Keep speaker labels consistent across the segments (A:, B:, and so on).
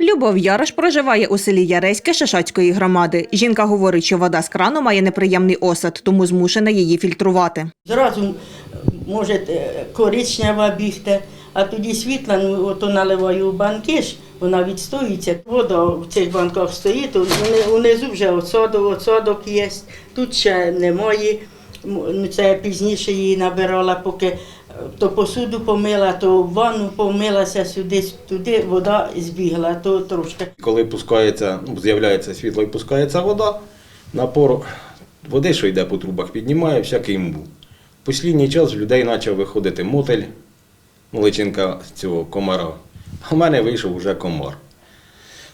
A: Любов Ярош проживає у селі Яреське Шишацької громади. Жінка говорить, що вода з крану має неприємний осад, тому змушена її фільтрувати.
B: Зразу може е, коричнева бігти, а тоді світла, ну ото наливаю у банки вона відстоїться. Вода в цих банках стоїть, уни- унизу вже осадок, осадок є, тут ще немає. Ну, Це пізніше її набирала, поки то посуду помила, то в ванну помилася сюди, туди вода збігла, то трошки.
C: Коли пускається, ну, з'являється світло і пускається вода, напор води, що йде по трубах, піднімає всякий імбу. Послідній час в людей почав виходити мотель, личинка цього комара. А в мене вийшов вже комар.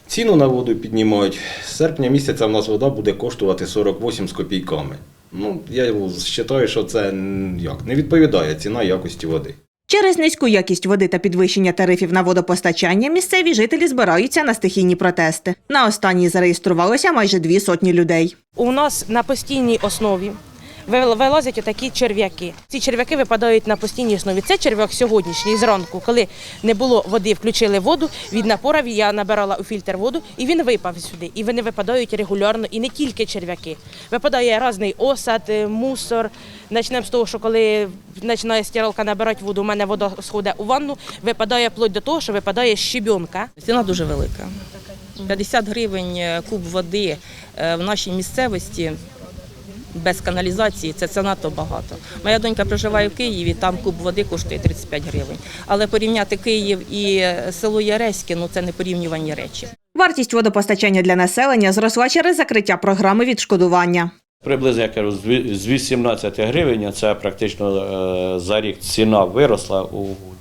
C: Ціну на воду піднімають. З серпня місяця в нас вода буде коштувати 48 з копійками. Ну, я вважаю, що це як, не відповідає ціна якості води.
A: Через низьку якість води та підвищення тарифів на водопостачання місцеві жителі збираються на стихійні протести. На останній зареєструвалося майже дві сотні людей.
D: У нас на постійній основі вилазять отакі черв'яки. Ці черв'яки випадають на постійній основі. Це черв'як сьогоднішній зранку, коли не було води, включили воду. Від напора я набирала у фільтр воду, і він випав сюди. І вони випадають регулярно, і не тільки черв'яки. Випадає різний осад, е, мусор. Почнемо з того, що коли починає стиралка набирати воду, у мене вода сходить у ванну, випадає вплоть до того, що випадає щебінка.
E: Ціна дуже велика. 50 гривень е, куб води е, в нашій місцевості без каналізації це, це надто багато. Моя донька проживає в Києві, там куб води коштує 35 гривень. Але порівняти Київ і село Яреське ну це не порівнювані речі.
A: Вартість водопостачання для населення зросла через закриття програми відшкодування.
F: Приблизно я кажу, з 18 гривень, це практично е, за рік ціна виросла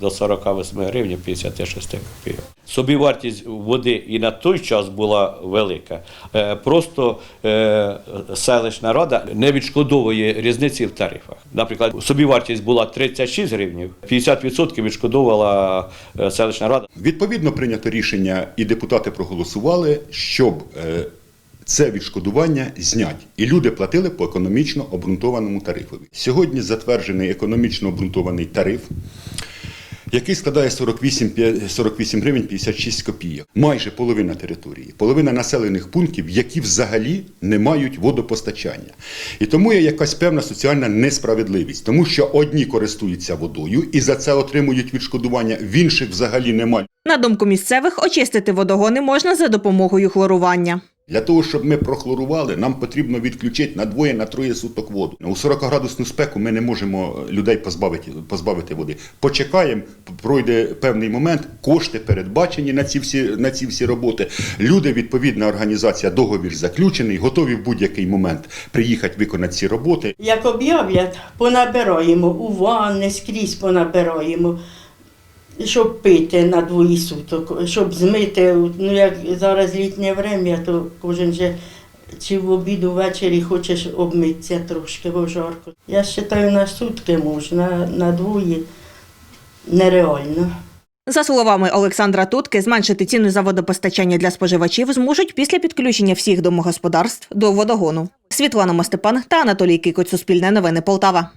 F: до 48 гривень 56 копійок. Собівартість води і на той час була велика. Е, Просто е, селищна рада не відшкодовує різниці в тарифах. Наприклад, собівартість була 36 гривень, 50% відшкодовувала селищна рада.
G: Відповідно прийнято рішення, і депутати проголосували, щоб це відшкодування знять, і люди платили по економічно обґрунтованому тарифові. Сьогодні затверджений економічно обґрунтований тариф, який складає 48, п'я- 48 гривень 56 копійок. Майже половина території, половина населених пунктів, які взагалі не мають водопостачання. І тому є якась певна соціальна несправедливість, тому що одні користуються водою і за це отримують відшкодування, в інших взагалі немає.
A: На думку місцевих, очистити водогони можна за допомогою хлорування.
G: Для того, щоб ми прохлорували, нам потрібно відключити на двоє, на троє суток воду. У 40-градусну спеку ми не можемо людей позбавити, позбавити води. Почекаємо, пройде певний момент, кошти передбачені на ці всі, на ці всі роботи. Люди, відповідна організація, договір заключений, готові в будь-який момент приїхати виконати ці роботи.
B: Як об'являть, понабираємо у ванни, скрізь понабираємо, щоб пити на двоє суток, щоб змити. Ну, як зараз літнє время, то кожен же чи в обіду ввечері хочеш обмитися трошки, бо жарко. Я вважаю, на сутки можна, на двоє нереально.
A: За словами Олександра Тутки, зменшити ціну за водопостачання для споживачів зможуть після підключення всіх домогосподарств до водогону. Світлана Мостепан та Анатолій Кикоць, Суспільне новини Полтава.